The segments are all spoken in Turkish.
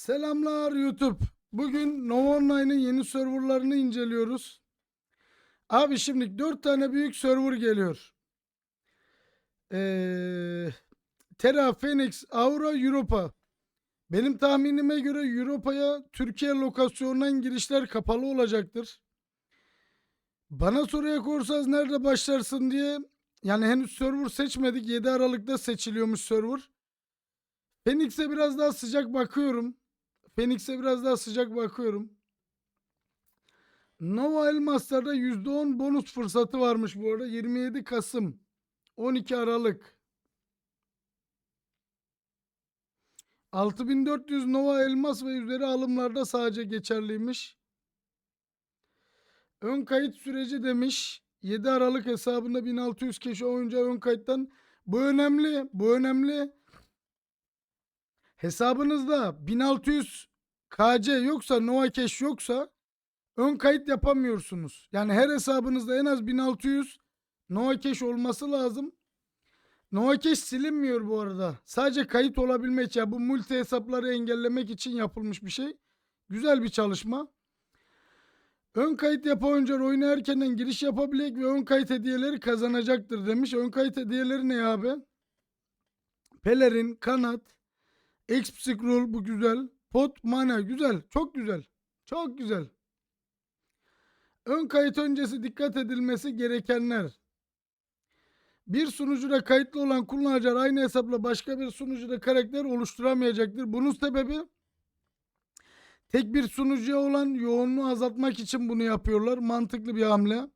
Selamlar YouTube. Bugün Nova Online'ın yeni serverlarını inceliyoruz. Abi şimdi 4 tane büyük server geliyor. Ee, Terra, Phoenix, Aura, Europa. Benim tahminime göre Europa'ya Türkiye lokasyonundan girişler kapalı olacaktır. Bana soruya korsanız nerede başlarsın diye yani henüz server seçmedik. 7 Aralık'ta seçiliyormuş server. Phoenix'e biraz daha sıcak bakıyorum. Phoenix'e biraz daha sıcak bakıyorum. Nova Elmaslar'da %10 bonus fırsatı varmış bu arada. 27 Kasım 12 Aralık 6400 Nova Elmas ve üzeri alımlarda sadece geçerliymiş. Ön kayıt süreci demiş. 7 Aralık hesabında 1600 kişi oyuncu ön kayıttan. Bu önemli. Bu önemli. Hesabınızda 1600 KC yoksa Nova Cash yoksa ön kayıt yapamıyorsunuz. Yani her hesabınızda en az 1600 Nova Cash olması lazım. Nova Cash silinmiyor bu arada. Sadece kayıt olabilmek. Yani bu multi hesapları engellemek için yapılmış bir şey. Güzel bir çalışma. Ön kayıt yapan oyuncular oyuna erkenden giriş yapabilecek ve ön kayıt hediyeleri kazanacaktır demiş. Ön kayıt hediyeleri ne abi? Pelerin, kanat, Exp scroll bu güzel. Pot mana güzel. Çok güzel. Çok güzel. Ön kayıt öncesi dikkat edilmesi gerekenler. Bir sunucuda kayıtlı olan kullanıcılar aynı hesapla başka bir sunucuda karakter oluşturamayacaktır. Bunun sebebi tek bir sunucuya olan yoğunluğu azaltmak için bunu yapıyorlar. Mantıklı bir hamle.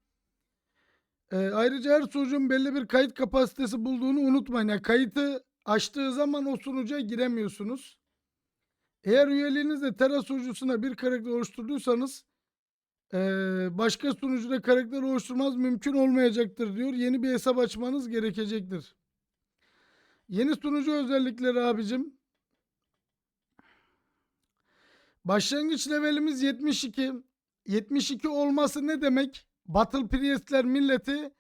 Ee, ayrıca her sunucunun belli bir kayıt kapasitesi bulduğunu unutmayın. Yani kayıtı açtığı zaman o sunucuya giremiyorsunuz. Eğer üyeliğinizle Terra sunucusuna bir karakter oluşturduysanız eee, başka sunucuda karakter oluşturmaz mümkün olmayacaktır diyor. Yeni bir hesap açmanız gerekecektir. Yeni sunucu özellikleri abicim. Başlangıç levelimiz 72. 72 olması ne demek? Battle Priest'ler milleti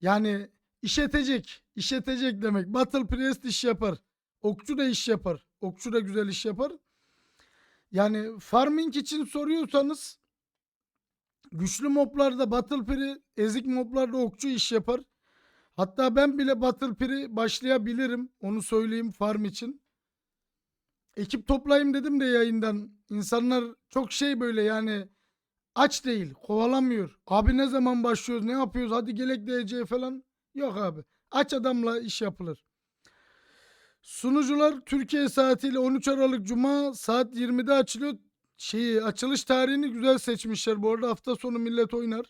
yani işetecek. işetecek demek. Battle Priest iş yapar. Okçu da iş yapar. Okçu da güzel iş yapar. Yani farming için soruyorsanız güçlü moblarda Battle Pri, ezik moblarda okçu iş yapar. Hatta ben bile Battle Pri başlayabilirim. Onu söyleyeyim farm için. Ekip toplayayım dedim de yayından. İnsanlar çok şey böyle yani aç değil. Kovalamıyor. Abi ne zaman başlıyoruz? Ne yapıyoruz? Hadi gelek DC falan. Yok abi. Aç adamla iş yapılır. Sunucular Türkiye saatiyle 13 Aralık Cuma saat 20'de açılıyor. Şeyi açılış tarihini güzel seçmişler. Bu arada hafta sonu millet oynar.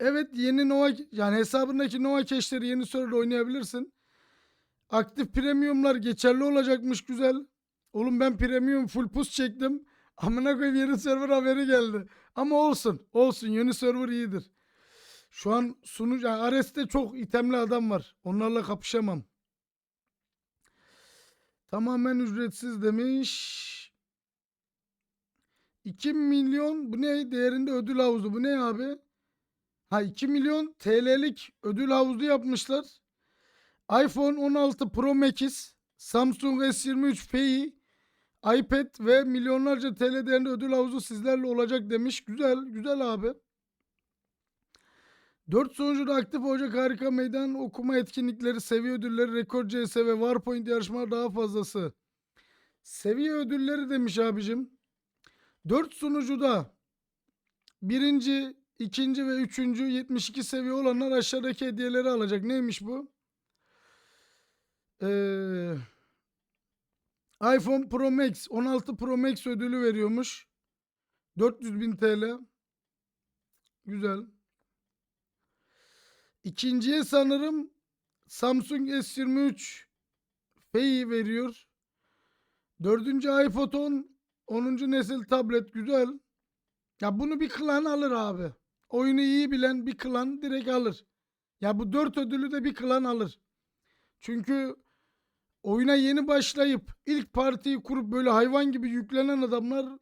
Evet yeni Nova yani hesabındaki Nova Cash'leri yeni serverda oynayabilirsin. Aktif premiumlar geçerli olacakmış güzel. Oğlum ben premium full push çektim. Amına koyayım yeni server haberi geldi. Ama olsun. Olsun yeni server iyidir. Şu an sunucu yani Ares'te çok itemli adam var. Onlarla kapışamam. Tamamen ücretsiz demiş. 2 milyon bu ne değerinde ödül havuzu bu ne abi? Ha 2 milyon TL'lik ödül havuzu yapmışlar. iPhone 16 Pro Max, Samsung S23 Fi, iPad ve milyonlarca TL değerinde ödül havuzu sizlerle olacak demiş. Güzel, güzel abi. 4 sunucuda aktif olacak harika meydan okuma etkinlikleri, seviye ödülleri, rekor CS ve Warpoint yarışmalar daha fazlası. Seviye ödülleri demiş abicim. 4 sunucuda birinci, ikinci ve üçüncü 72 seviye olanlar aşağıdaki hediyeleri alacak. Neymiş bu? Ee, iPhone Pro Max 16 Pro Max ödülü veriyormuş. 400 bin TL. Güzel. İkinciye sanırım Samsung S23 Fi veriyor. Dördüncü iPhone 10 10. nesil tablet güzel. Ya bunu bir klan alır abi. Oyunu iyi bilen bir klan direkt alır. Ya bu dört ödülü de bir klan alır. Çünkü oyuna yeni başlayıp ilk partiyi kurup böyle hayvan gibi yüklenen adamlar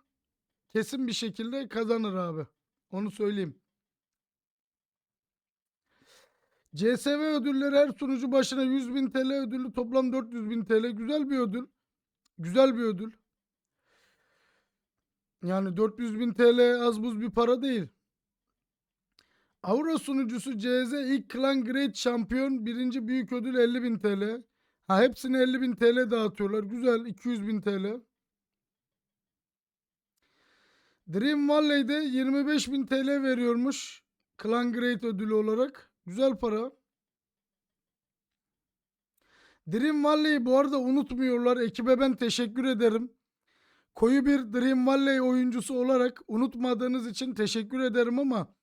kesin bir şekilde kazanır abi. Onu söyleyeyim. CSV ödülleri her sunucu başına 100 bin TL ödülü toplam 400 bin TL güzel bir ödül. Güzel bir ödül. Yani 400 bin TL az buz bir para değil. Avro sunucusu CZ ilk Clan Great şampiyon birinci büyük ödül 50 bin TL. Ha hepsine 50 bin TL dağıtıyorlar. Güzel 200 bin TL. Dream Valley'de 25 bin TL veriyormuş. Clan Great ödülü olarak. Güzel para. Dream Valley'i bu arada unutmuyorlar. Ekibe ben teşekkür ederim. Koyu bir Dream Valley oyuncusu olarak unutmadığınız için teşekkür ederim ama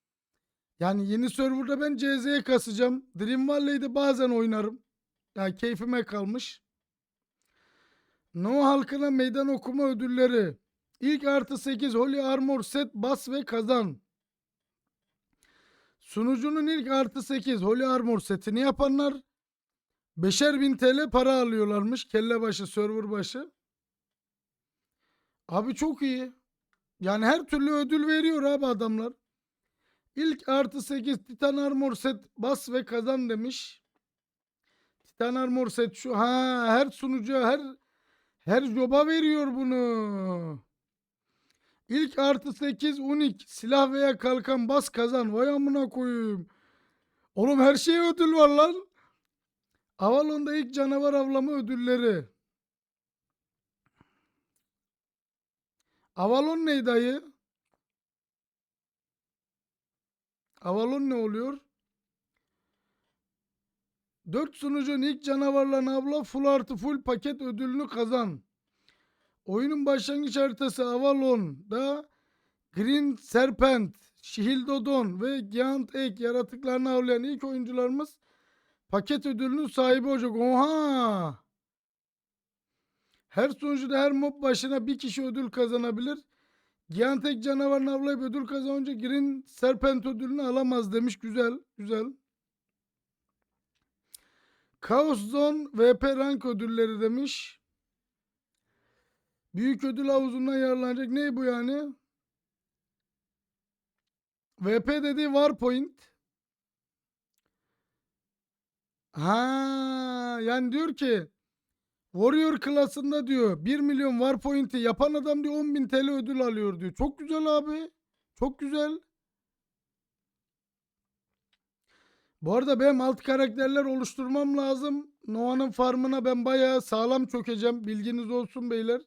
yani yeni serverda ben CZ'ye kasacağım. Dream Valley'de bazen oynarım. Yani keyfime kalmış. No halkına meydan okuma ödülleri. İlk artı 8 Holy Armor set bas ve kazan. Sunucunun ilk artı 8 Holy Armor setini yapanlar Beşer bin TL para alıyorlarmış. Kelle başı, server başı. Abi çok iyi. Yani her türlü ödül veriyor abi adamlar. İlk artı 8 Titan Armor set bas ve kazan demiş. Titan Armor set şu. Ha her sunucuya her her joba veriyor bunu. İlk artı 8 unik silah veya kalkan bas kazan. Vay amına koyayım. Oğlum her şeye ödül var lan. Avalon'da ilk canavar avlama ödülleri. Avalon neydi dayı? Avalon ne oluyor? Dört sunucun ilk canavarla avla full artı full paket ödülünü kazan. Oyunun başlangıç haritası Avalon'da Green Serpent, Shieldodon ve Giant Egg yaratıklarını avlayan ilk oyuncularımız paket ödülünün sahibi olacak. Oha! Her sunucuda her mob başına bir kişi ödül kazanabilir. Gigantek canavarını avlayıp ödül kazanınca Green Serpent ödülünü alamaz demiş. Güzel, güzel. Chaos Zone VP rank ödülleri demiş. Büyük ödül havuzundan yararlanacak. Ne bu yani? VP dediği var point. Ha, yani diyor ki Warrior klasında diyor 1 milyon var pointi yapan adam diyor 10 bin TL ödül alıyor diyor. Çok güzel abi. Çok güzel. Bu arada benim alt karakterler oluşturmam lazım. Noah'nın farmına ben bayağı sağlam çökeceğim. Bilginiz olsun beyler.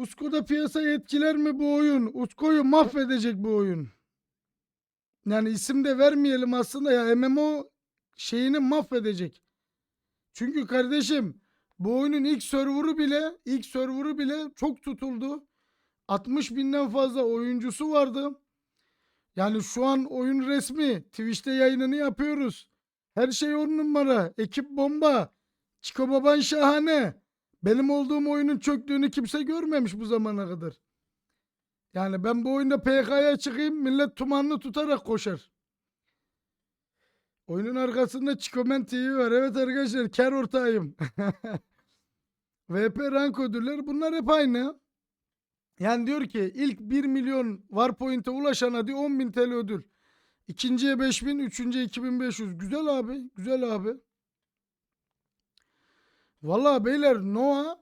Usko'da piyasayı etkiler mi bu oyun? Usko'yu mahvedecek bu oyun. Yani isim de vermeyelim aslında ya MMO şeyini mahvedecek. Çünkü kardeşim bu oyunun ilk server'ı bile ilk server'ı bile çok tutuldu. 60 binden fazla oyuncusu vardı. Yani şu an oyun resmi. Twitch'te yayınını yapıyoruz. Her şey on numara. Ekip bomba. Çiko baban şahane. Benim olduğum oyunun çöktüğünü kimse görmemiş bu zamana kadar. Yani ben bu oyunda PK'ya çıkayım millet tumanını tutarak koşar. Oyunun arkasında Çikomen TV var. Evet arkadaşlar kar ortağıyım. VP rank ödülleri bunlar hep aynı. Yani diyor ki ilk 1 milyon var point'e ulaşana diyor 10 bin TL ödül. İkinciye 5000, üçüncüye 2500. Güzel abi, güzel abi. Vallahi beyler Noah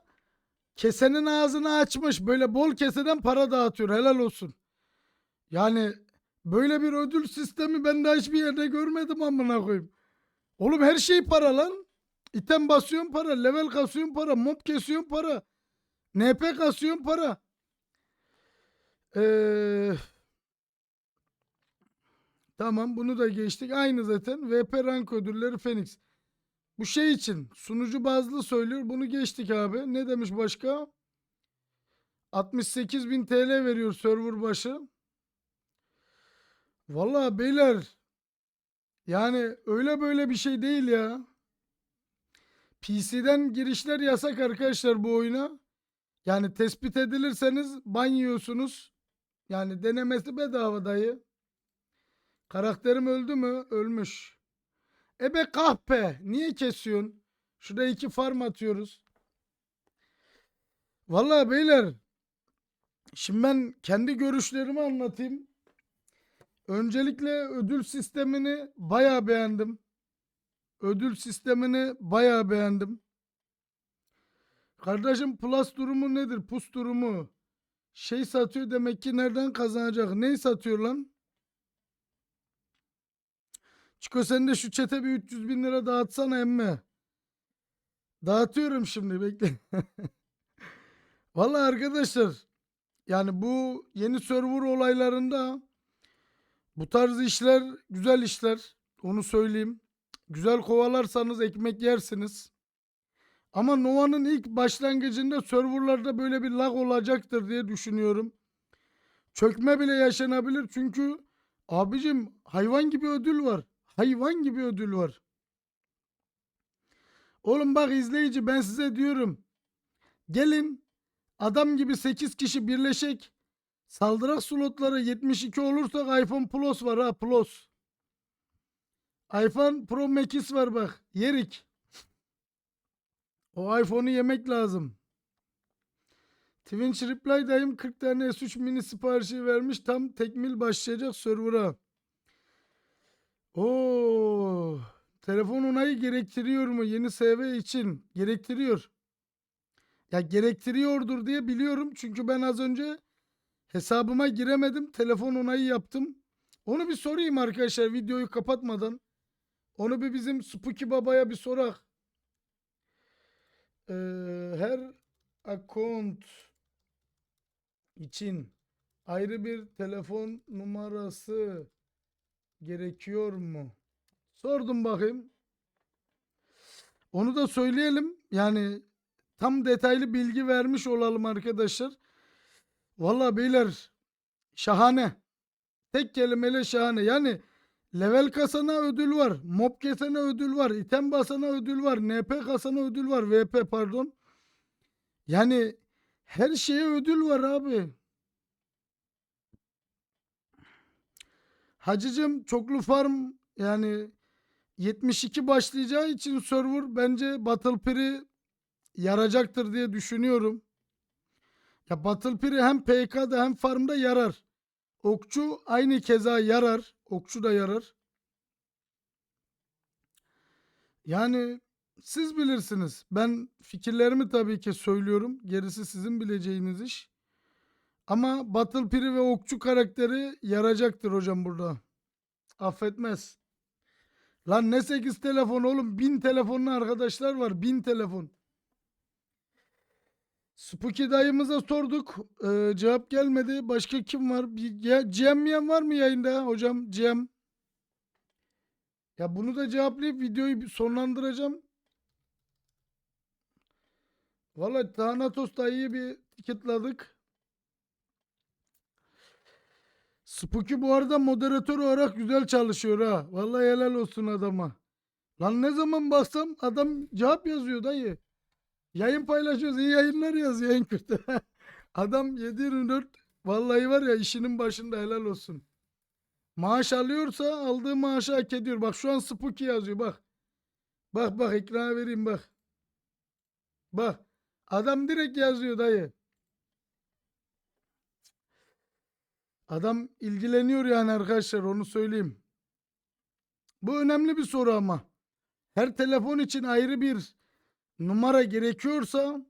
kesenin ağzını açmış. Böyle bol keseden para dağıtıyor. Helal olsun. Yani böyle bir ödül sistemi ben daha hiçbir yerde görmedim amına koyayım. Oğlum her şey para lan. İtem basıyorsun para, level kasıyorsun para, mob kesiyorsun para. NP kasıyorsun para. Ee, tamam bunu da geçtik. Aynı zaten. VP rank ödülleri Phoenix. Bu şey için sunucu bazlı söylüyor. Bunu geçtik abi. Ne demiş başka? 68 bin TL veriyor server başı. Vallahi beyler yani öyle böyle bir şey değil ya. PC'den girişler yasak arkadaşlar bu oyuna. Yani tespit edilirseniz ban yiyorsunuz. Yani denemesi bedava dayı. Karakterim öldü mü? Ölmüş. Ebe kahpe. Niye kesiyorsun? Şurada iki farm atıyoruz. Vallahi beyler. Şimdi ben kendi görüşlerimi anlatayım. Öncelikle ödül sistemini bayağı beğendim. Ödül sistemini bayağı beğendim. Kardeşim plus durumu nedir? Pus durumu. Şey satıyor demek ki nereden kazanacak? Neyi satıyor lan? Çiko sen de şu çete bir 300 bin lira dağıtsana emme. Dağıtıyorum şimdi bekle. Vallahi arkadaşlar yani bu yeni server olaylarında bu tarz işler güzel işler. Onu söyleyeyim. Güzel kovalarsanız ekmek yersiniz. Ama Nova'nın ilk başlangıcında serverlarda böyle bir lag olacaktır diye düşünüyorum. Çökme bile yaşanabilir çünkü abicim hayvan gibi ödül var. Hayvan gibi ödül var. Oğlum bak izleyici ben size diyorum. Gelin adam gibi 8 kişi birleşek. Saldırak slotları 72 olursak iPhone Plus var ha Plus. iPhone Pro Max var bak. Yerik. O iPhone'u yemek lazım. Twitch Reply dayım 40 tane S3 mini siparişi vermiş. Tam tekmil başlayacak server'a. Oo, telefon onayı gerektiriyor mu yeni SV için? Gerektiriyor. Ya gerektiriyordur diye biliyorum. Çünkü ben az önce hesabıma giremedim. Telefon onayı yaptım. Onu bir sorayım arkadaşlar videoyu kapatmadan. Onu bir bizim Spooky Baba'ya bir sorak. Ee, her account için ayrı bir telefon numarası gerekiyor mu? Sordum bakayım. Onu da söyleyelim. Yani tam detaylı bilgi vermiş olalım arkadaşlar. Vallahi beyler şahane. Tek kelimeyle şahane. Yani level kasana ödül var. Mob kesene ödül var. item basana ödül var. NP kasana ödül var. VP pardon. Yani her şeye ödül var abi. Hacıcım çoklu farm yani 72 başlayacağı için server bence Battle Piri yaracaktır diye düşünüyorum. Ya Battle Piri hem PK'da hem farmda yarar. Okçu aynı keza yarar. Okçu da yarar. Yani siz bilirsiniz. Ben fikirlerimi tabii ki söylüyorum. Gerisi sizin bileceğiniz iş. Ama Battle Piri ve Okçu karakteri yaracaktır hocam burada. Affetmez. Lan ne 8 telefon oğlum? 1000 telefonlu arkadaşlar var. 1000 telefon. Spooky dayımıza sorduk. Ee, cevap gelmedi. Başka kim var? Miyan var mı yayında hocam? Cem. Ya bunu da cevaplayıp videoyu sonlandıracağım. Valla Thanatos dayıyı bir tiketladık. Spooky bu arada moderatör olarak güzel çalışıyor ha. Vallahi helal olsun adama. Lan ne zaman baksam adam cevap yazıyor dayı. Yayın paylaşıyoruz. iyi yayınlar yazıyor en kötü. adam 7-24 vallahi var ya işinin başında helal olsun. Maaş alıyorsa aldığı maaşı hak ediyor. Bak şu an Spooky yazıyor bak. Bak bak ekrana vereyim bak. Bak. Adam direkt yazıyor dayı. Adam ilgileniyor yani arkadaşlar onu söyleyeyim. Bu önemli bir soru ama. Her telefon için ayrı bir numara gerekiyorsa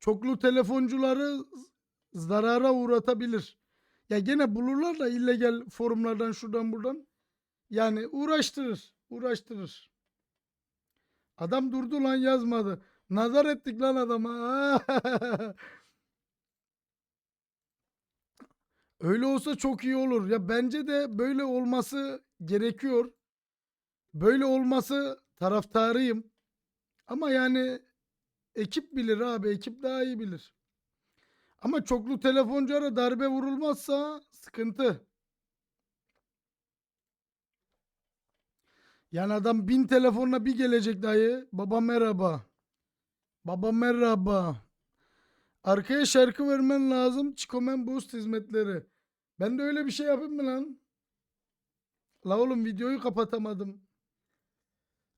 çoklu telefoncuları zarara uğratabilir. Ya gene bulurlar da illegal forumlardan şuradan buradan. Yani uğraştırır. Uğraştırır. Adam durdu lan yazmadı. Nazar ettik lan adama. Öyle olsa çok iyi olur. Ya bence de böyle olması gerekiyor. Böyle olması taraftarıyım. Ama yani ekip bilir abi. Ekip daha iyi bilir. Ama çoklu telefonculara darbe vurulmazsa sıkıntı. Yani adam bin telefonla bir gelecek dayı. Baba merhaba. Baba merhaba. Arkaya şarkı vermen lazım. Çikomen Boost hizmetleri. Ben de öyle bir şey yapayım mı lan? La oğlum videoyu kapatamadım.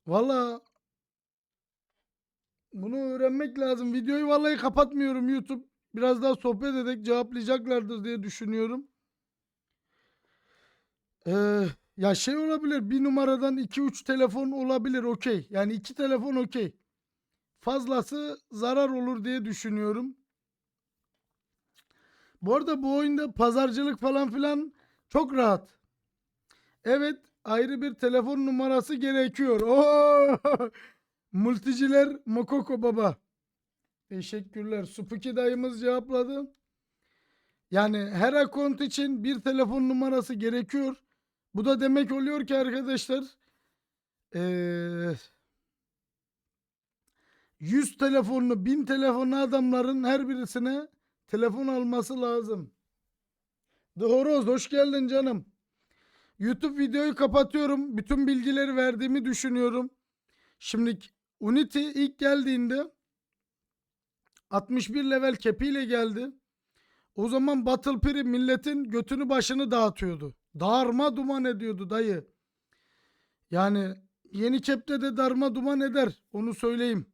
Valla bunu öğrenmek lazım. Videoyu vallahi kapatmıyorum YouTube. Biraz daha sohbet edek cevaplayacaklardır diye düşünüyorum. Ee, ya şey olabilir. Bir numaradan 2-3 telefon olabilir okey. Yani iki telefon okey. fazlası zarar olur diye düşünüyorum. Bu arada bu oyunda pazarcılık falan filan çok rahat. Evet ayrı bir telefon numarası gerekiyor. Oo! Multiciler Mokoko baba. Teşekkürler. Supuki dayımız cevapladı. Yani her akont için bir telefon numarası gerekiyor. Bu da demek oluyor ki arkadaşlar eee 100 telefonlu 1000 telefonlu adamların her birisine telefon alması lazım. The Horoz hoş geldin canım. YouTube videoyu kapatıyorum. Bütün bilgileri verdiğimi düşünüyorum. Şimdi Unity ilk geldiğinde 61 level kepiyle geldi. O zaman Battle Piri milletin götünü başını dağıtıyordu. Darma duman ediyordu dayı. Yani yeni kepte de darma duman eder. Onu söyleyeyim.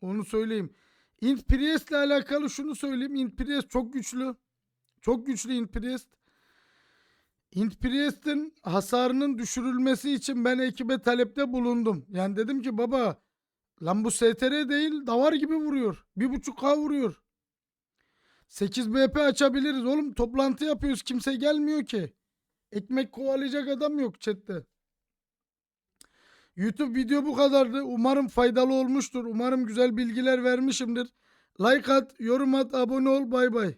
Onu söyleyeyim. Int ile alakalı şunu söyleyeyim. Int çok güçlü. Çok güçlü Int Priest. Hasarının düşürülmesi için ben ekibe talepte bulundum. Yani dedim ki baba lan bu STR değil davar gibi vuruyor. 1.5K vuruyor. 8 BP açabiliriz oğlum. Toplantı yapıyoruz. Kimse gelmiyor ki. Ekmek kovalayacak adam yok chatte. YouTube video bu kadardı. Umarım faydalı olmuştur. Umarım güzel bilgiler vermişimdir. Like at, yorum at, abone ol. Bay bay.